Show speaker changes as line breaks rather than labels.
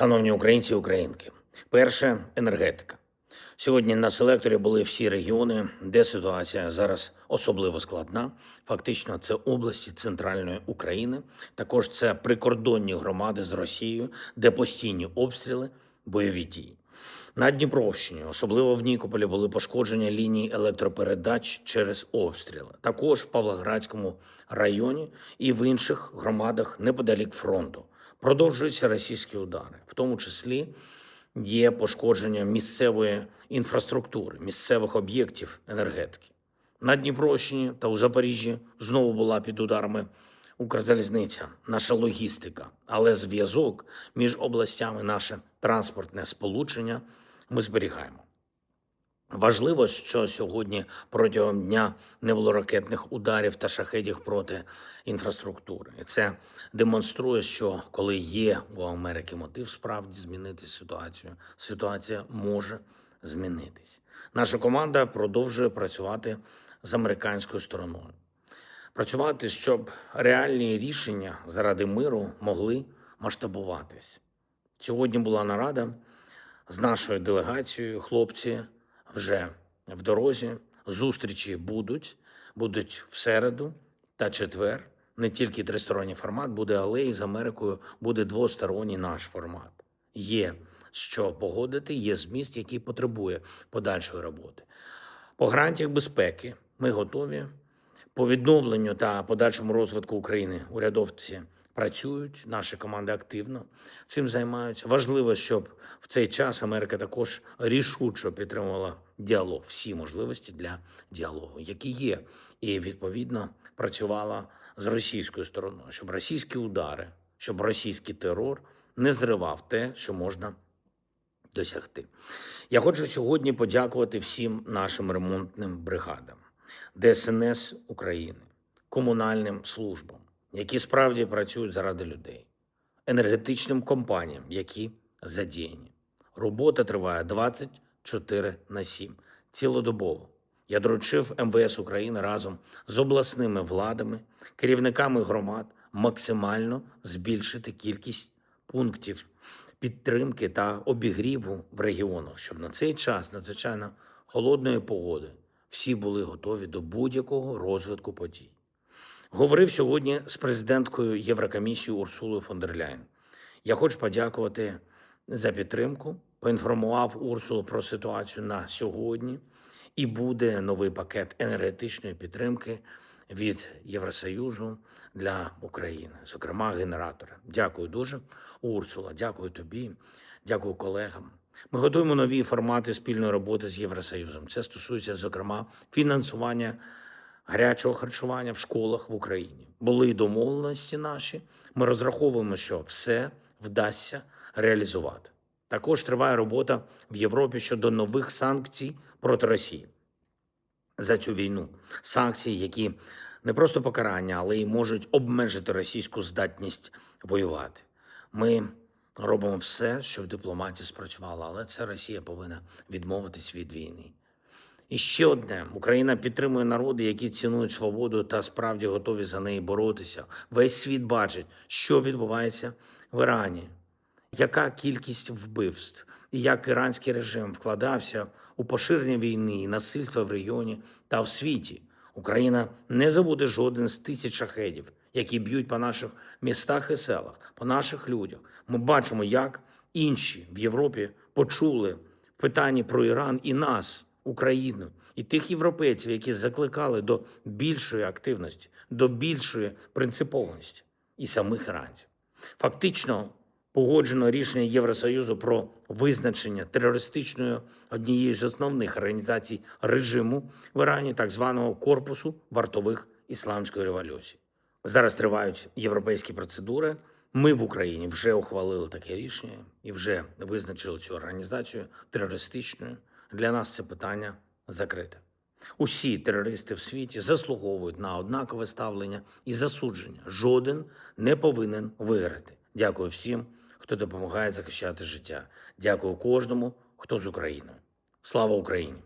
Шановні українці і українки, перше енергетика. Сьогодні на селекторі були всі регіони, де ситуація зараз особливо складна. Фактично, це області центральної України. Також це прикордонні громади з Росією, де постійні обстріли, бойові дії. На Дніпровщині, особливо в Нікополі, були пошкодження ліній електропередач через обстріли. Також в Павлоградському районі і в інших громадах неподалік фронту продовжуються російські удари, в тому числі є пошкодження місцевої інфраструктури, місцевих об'єктів енергетики. На Дніпровщині та у Запоріжжі знову була під ударами Укрзалізниця, наша логістика, але зв'язок між областями, наше транспортне сполучення ми зберігаємо. Важливо, що сьогодні протягом дня не було ракетних ударів та шахедів проти інфраструктури. І це демонструє, що коли є у Америки мотив справді змінити ситуацію, ситуація може змінитись. Наша команда продовжує працювати з американською стороною. Працювати, щоб реальні рішення заради миру могли масштабуватись. Сьогодні була нарада з нашою делегацією. Хлопці вже в дорозі. Зустрічі будуть, будуть в середу та четвер. Не тільки тристоронній формат буде, але і з Америкою буде двосторонній наш формат. Є що погодити, є зміст, який потребує подальшої роботи. По гарантіях безпеки ми готові. По відновленню та подальшому розвитку України урядовці працюють, наші команди активно цим займаються. Важливо, щоб в цей час Америка також рішуче підтримувала діалог, всі можливості для діалогу, які є, і відповідно працювала з російською стороною, щоб російські удари, щоб російський терор не зривав те, що можна досягти. Я хочу сьогодні подякувати всім нашим ремонтним бригадам, ДСНС України, комунальним службам, які справді працюють заради людей, енергетичним компаніям, які задіяні. Робота триває 24 на 7, цілодобово. Я доручив МВС України разом з обласними владами, керівниками громад максимально збільшити кількість пунктів підтримки та обігріву в регіонах, щоб на цей час надзвичайно холодної погоди всі були готові до будь-якого розвитку подій. Говорив сьогодні з президенткою Єврокомісії Урсулою фон дер Ляйн. Я хочу подякувати за підтримку. Поінформував Урсулу про ситуацію на сьогодні, і буде новий пакет енергетичної підтримки від Євросоюзу для України, зокрема генератори. Дякую дуже, Урсула. Дякую тобі, дякую колегам. Ми готуємо нові формати спільної роботи з Євросоюзом. Це стосується, зокрема, фінансування гарячого харчування в школах в Україні. Були домовленості наші. Ми розраховуємо, що все вдасться реалізувати. Також триває робота в Європі щодо нових санкцій проти Росії за цю війну. Санкції, які не просто покарання, але й можуть обмежити російську здатність воювати. Ми робимо все, щоб дипломатія спрацювала, але це Росія повинна відмовитись від війни. І ще одне: Україна підтримує народи, які цінують свободу та справді готові за неї боротися. Весь світ бачить, що відбувається в Ірані, яка кількість вбивств, і як іранський режим вкладався у поширення війни і насильства в регіоні та в світі. Україна не забуде жоден з тисяч шахедів, які б'ють по наших містах і селах, по наших людях. Ми бачимо, як інші в Європі почули в питанні про Іран і нас, Україну, і тих європейців, які закликали до більшої активності, до більшої принциповості, і самих іранців. Фактично погоджено рішення Євросоюзу про визначення терористичною однією з основних організацій режиму в Ірані, так званого корпусу вартових ісламської революції. Зараз тривають європейські процедури. Ми в Україні вже ухвалили таке рішення і вже визначили цю організацію терористичною. Для нас це питання закрите. Усі терористи в світі заслуговують на однакове ставлення і засудження. Жоден не повинен виграти. Дякую всім, хто допомагає захищати життя. Дякую кожному, хто з Україною. Слава Україні!